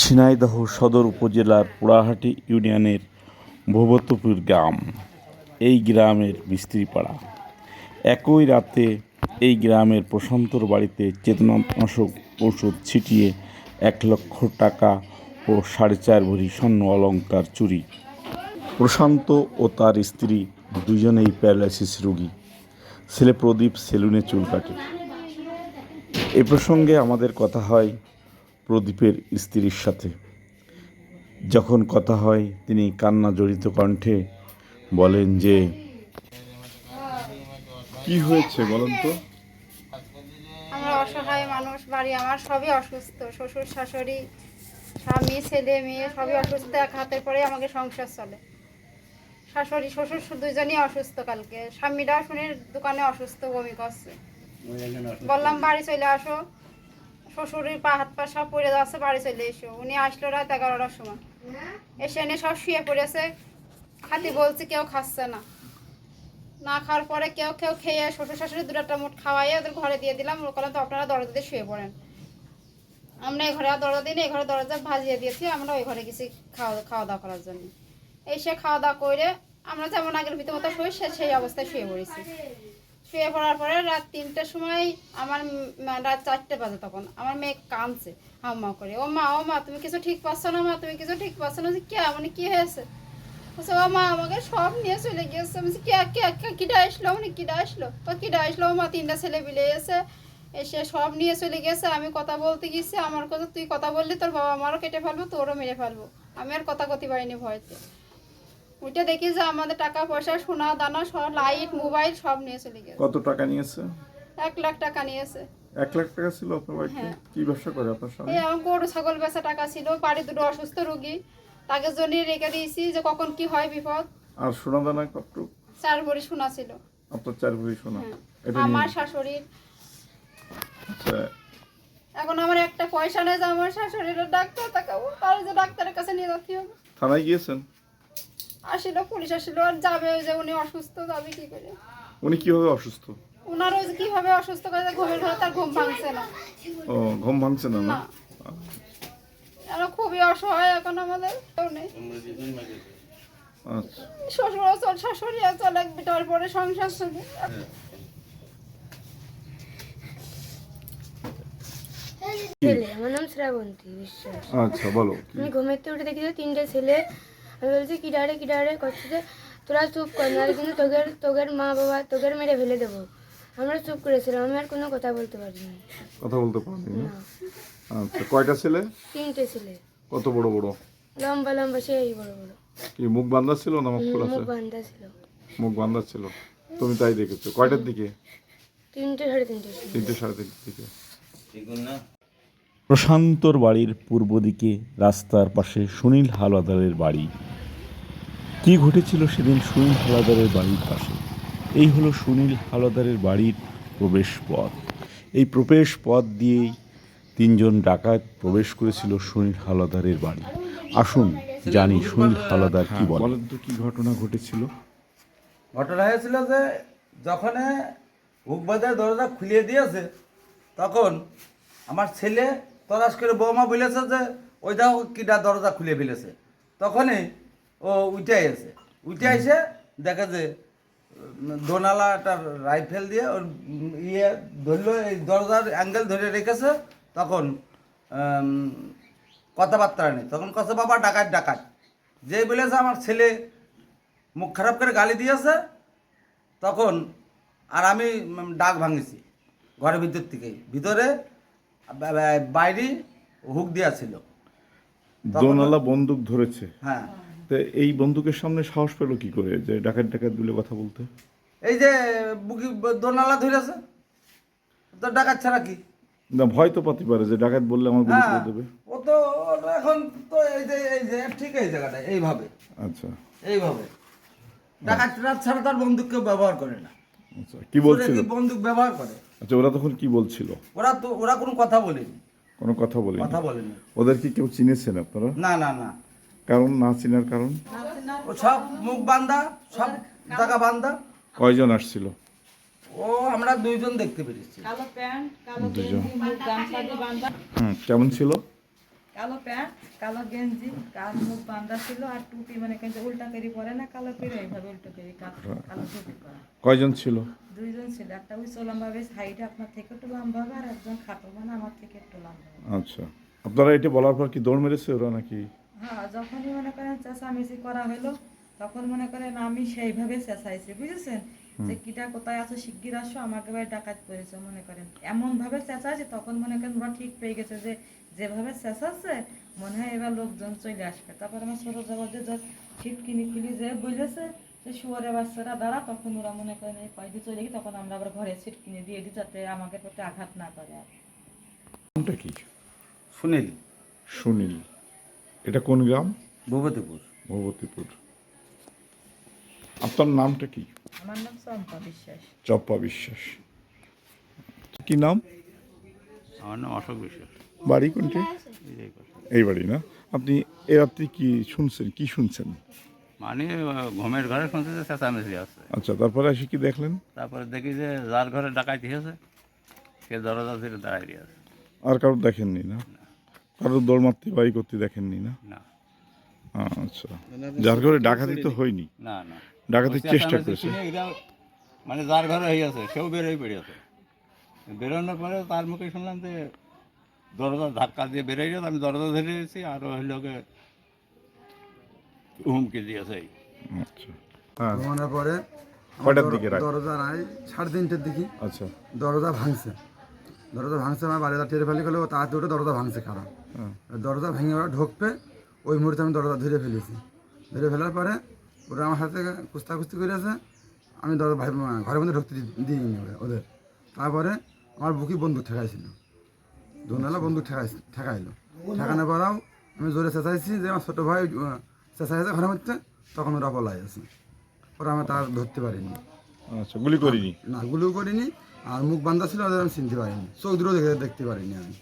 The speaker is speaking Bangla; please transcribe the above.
ঝিনাইদহ সদর উপজেলার পোড়াহাটি ইউনিয়নের ভগবতপুর গ্রাম। এই গ্রামের মিস্ত্রিপাড়া একই রাতে এই গ্রামের প্রশান্তর বাড়িতে চেতনানাশক ওষুধ ছিটিয়ে এক লক্ষ টাকা ও সাড়ে চার ভরি স্বর্ণ অলঙ্কার চুরি। প্রশান্ত ও তার স্ত্রী দুজনেই প্যারালাইসিস রোগী। ছেলে প্রদীপ সেলুনে চুল কাটে। এ প্রসঙ্গে আমাদের কথা হয় প্রদীপের স্ত্রীর সাথে। যখন কথা হয়, তিনি কান্না জড়িত কণ্ঠে বলেন যে, কি হয়েছে বলেন তো? আমরা অসহায় মানুষ, বাড়ি আমার সবই অসুস্থ। শ্বশুর, শাশুড়ি, স্বামী, ছেলে, মেয়ে সবই অসুস্থ, এক হাতের পরে আমাকে সংসার চলে। শাশুড়ি, শ্বশুর দুজনই অসুস্থ কালকে। স্বামীটাও শুনে দোকানে অসুস্থ বমি করছে। বললাম, বাড়ি চলে আসো। শ্বশুরের পা হাত পা সব পড়ে যাচ্ছে বাড়ি চলে এসো। উনি আসলো রাত এগারোটার সময়। এসে এনে সব শুয়ে পড়েছে। খাতি বলছে, কেউ খাচ্ছে না। না খাওয়ার পরে কেউ কেউ খেয়ে শ্বশুর শাশুড়ি দুটো মুঠ খাওয়াইয়ে ওদের ঘরে দিয়ে দিলাম। ওখানে তো আপনারা দরজা দিয়ে শুয়ে পড়েন। আমরা এই ঘরে দরজা দিই না এই ঘরে দরজা ভাজিয়ে দিয়েছি আমরা ওই ঘরে গেছি খাওয়া খাওয়া দাওয়া করার জন্য। এসে খাওয়া দাওয়া করে আমরা যেমন আগের ভিতর মতো সে- সেই অবস্থায় শুয়ে পড়েছি। শুয়ে পড়ার পরে রাত তিনটের সময় আমার রাত চারটে বাজে তখন। আমার মেয়ে কাঁদছে হাম্মা করে। ও মা ও মা, তুমি কিছু ঠিক পাচ্ছ না মা? তুমি কিছু ঠিক পাচ্ছ না? কে? মানে কি হয়েছে? বলছে, ও মা, আমাকে সব নিয়ে চলে গিয়েছে। আমি কে কে কে আসলো? মানে কিটা আসলো? তো কিটা আসলো? মা, তিনটা ছেলে মিলে এসে এসে সব নিয়ে চলে গেছে আমি কথা বলতে গেছি। আমার কথা, তুই কথা বললি, তোর বাবা আমারও কেটে ফেলব, তোরও মেরে ফেলব। আমি আর কথা কথি পারিনি ভয়তে। ওইটা দেখি যে আমাদের টাকা পয়সা সোনা দানা সব লাইট মোবাইল সব নিয়ে চলে গেছে। কত টাকা নিয়েছে? এক লাখ টাকা নিয়েছে। এক লাখ টাকা ছিল আপনার বাড়িতে হ্যাঁ। কি ব্যবসা করে আপনার স্বামী? এই আমার গরু ছাগল বেচা টাকা ছিল বাড়ি দুটো অসুস্থ রোগী। তাকে জন্য রেখে দিয়েছি যে কখন কি হয় বিপদ। আর সোনা দানা কত চার ভরি শোনা ছিল। আপনার চার ভরি সোনা। হ্যাঁ। আমার শাশুড়ির। আচ্ছা। এখন আমার একটা পয়সা নেই যে আমার শাশুড়ির ডাক্তার দেখাবো তার যে ডাক্তারের কাছে নিয়ে যেতে হবে। থানায় গিয়েছেন? আসিল পুলিশ আসিল আর যাবে ওই যে উনি অসুস্থ যাবে কি করে? উনি কীভাবে অসুস্থ? ওনার ওই যে কীভাবে অসুস্থ করে ঘুমের ঘরে তার ঘুম ভাঙছে না। ও ঘুম ভাঙছে না না? আমরা খুবই অসহায় এখন আমাদের কেউ নেই। আচ্ছা। শ্বশুর চল শাশুড়ি চল এক বিটার পরে সংসার চলে ছেলে আমার নাম শ্রাবন্তী বিশ্বাস। আচ্ছা বলো। আমি ঘুমের থেকে উঠে দেখি যে তিনটে ছেলে আমি বলছি কি ডারে কি ডারে? করছে যে তোরা চুপ কর নাহলে কিন্তু তোদের তোদের মা বাবা তোদের মেরে ফেলে দেবো। আমরা চুপ করেছিলাম আমি আর কোনো কথা বলতে পারিনি কথা বলতে পারবি না? না। আচ্ছা কয়টা ছেলে? তিনটে ছেলে। কত বড় বড়? লম্বা লম্বা সেই বড় বড়। কি মুখ বান্ধা ছিল না মুখ খোলা মুখ ছিল বান্ধা ছিল। মুখ বান্ধা ছিল। তুমি তাই দেখেছ। কয়টার দিকে? তিনটে সাড়ে তিনটে তিনটে সাড়ে তিনটের দিকে। প্রশান্তর বাড়ির পূর্ব দিকে রাস্তার পাশে সুনীল হাওলাদারের বাড়ি। কি ঘটেছিল সেদিন সুনীল হাওলাদারের বাড়ির পাশে? এই হলো সুনীল হাওলাদারের বাড়ির প্রবেশ পথ। এই প্রবেশ পথ দিয়েই তিনজন ডাকাত প্রবেশ করেছিল সুনীল হাওলাদারের বাড়ি। আসুন জানি সুনীল হাওলাদার কি বলেন। বলেন তো কি ঘটনা ঘটেছিল। ঘটনা হয়েছিল যে যখন হুকবাজার দরজা খুলিয়ে দিয়েছে তখন আমার ছেলে তলাশ করে বৌমা বলেছে যে ওই দেখো কিটা দরজা খুলে ফেলেছে। তখনই ও উঠে এসে উঠে এসে দেখে যে দোনালা একটা রাইফেল দিয়ে ওর ইয়ে ধরলো এই দরজার অ্যাঙ্গেল ধরে রেখেছে তখন কথাবার্তা নেই। তখন কছে বাবা ডাকাত ডাকাত। যেই বলেছে আমার ছেলে মুখ খারাপ করে গালি দিয়েছে। তখন আর আমি ডাক ভাঙেছি ঘরের ভিতর থেকে। ভিতরে বাইরে হুক দেওয়া ছিল দোনালা বন্দুক ধরেছে। হ্যাঁ। তো এই বন্দুকের সামনে সাহস পেল কি করে? যে ডাকাত ডাকাত বলে কথা বলতে। এই যে বুকি দোনালা ধরেছে? তো ডাকাত ছাড়া কি? না ভয় তো পাতে পারে যে ডাকাত বললে আমার গুলি হ্যাঁ করে দেবে। ও তো এখন তো এই যে এই যে ঠিক এই জায়গাটা এইভাবে। আচ্ছা। এইভাবে। ডাকাত ছাড়া তার বন্দুক কেউ ব্যবহার করে না। আচ্ছা কি বলছিল? বন্দুক ব্যবহার করে। আচ্ছা ওরা তখন কি বলছিল? ওরা তো ওরা কোনো কথা বলেনি। কোনো কথা বলেনি। কথা বলেনি। ওদের কি কেউ চিনেছেন আপনারা? না না না। কারণ না চিনার কারণ? ও সব মুখ বান্ধা সব জায়গা বান্ধা কয়জন আসছিল? ও আমরা দুইজন দেখতে পেরেছি। কালো প্যান্ট দুজন হুম কেমন ছিল? কালো প্যান্ট কালো গেঞ্জি কাল মুখ বান্ধা ছিল আর টুপি মানে কিন্তু উল্টা করে পরে না কালো করে এইভাবে উল্টো করে কালো টুপি পরা। কয়জন ছিল? দুইজন ছিল একটা ওই লম্বা বেশ হাইট আপনার থেকে একটু লম্বা আর একজন খাটো মানে আমার থেকে একটু লম্বা আচ্ছা। আপনারা এটা বলার পর কি দৌড় মেরেছে ওরা নাকি? হ্যাঁ যখনই মনে করেন চেঁচামেচি করা হলো তখন মনে করেন আমি সেইভাবে চেঁচাইছি বুঝেছেন? যে কিটা কোথায় আছো শিগগির আসো আমাকে ভাই ডাকাত করেছে মনে করেন। এমন ভাবে চেঁচাইছে তখন মনে করেন ওরা ঠিক পেয়ে গেছে যে যেভাবে চেঁচাচ্ছে মনে হয় এবার লোকজন চলে আসবে। তারপর আমার ছোট জগতে যে ঠিক কিনি খুলি যে বুঝেছে যে শুয়ারে বাচ্চারা দাঁড়া তখন ওরা মনে করেন এই পাইতে চলে গিয়ে তখন আমরা আবার ঘরে ছিট কিনে দিয়ে দিই যাতে আমাকে প্রতি আঘাত না করে। আর কি? সুনীল। সুনীল। এটা কোন গ্রাম? ভূপতিপুর। ভগবতীপুর আপনার নামটা কি? আমার নাম চম্পা বিশ্বাস। চপ্পা বিশ্বাস। কি নাম? আমার নাম অশোক বিশ্বাস। বাড়ি কোনটি? এই কথা। এই বাড়ি না? আপনি এ রাত্রি কি শুনছেন? কি শুনছেন? মানে আহ, ঘুমের ঘরে শুনছে যে চেঁচামেচি আসছে আচ্ছা তারপরে এসে কি দেখলেন? তারপরে দেখি যে যার ঘরে ডাকাইতি হয়েছে সে দরজা ধরে দাঁড়াই দিয়ে আছে। আর কারও দেখেননি না। কারও দৌড় মারতে বাড়ি করতে দেখেননি না? না। আচ্ছা। যার ঘরে ডাকাতি তো হয়নি। না না। ডাকাতির চেষ্টা করেছে। মানে যার ঘরে হয়ে আছে সেও বেরিয়েছে বেরোনোর পরে তার মুখে শুনলাম যে দরজা ধাক্কা দিয়ে বেরিয়ে গেছে আমি দরজা ধরে গেছি আর ওই লোকে হুমকি দিয়েছে। আচ্ছা। হ্যাঁ। ঘুমানোর পরে? দরজা নাই সাড়ে তিনটের দিকে। আচ্ছা। দরজা ভাঙছে। দরজা ভাঙছে আমার বাড়িটা টেরে ফেলে গেলো তার দুটো দরজা ভাঙছে হ্যাঁ। দরজা ভেঙে ওরা ঢুকবে ওই মুহূর্তে আমি দরজা ধরে ফেলেছি। ধরে ফেলার পরে ওরা আমার হাতে কুস্তা কুস্তি করেছে আমি দরজা ভাই ঘরের মধ্যে ঢুকতে দিইনি ওদের। তারপরে আমার বুকি বন্দুক ঠেকাইছিল। দুনালা বন্দুক ঠেকাই ঠেকাইলো। ঠেকানোর পরেও আমি জোরে চেঁচাইছি যে আমার ছোটো ভাই চেঁচাইছে ঘরের মধ্যে তখন ওরা পলাই আছে। ওরা আমার তার ধরতে পারিনি। আচ্ছা গুলি করিনি? না গুলিও করিনি। আর মুখ বান্ধা ছিল আমি চিনতে পারিনি। চোখ দুটো দেখে দেখতে পারিনি আমি।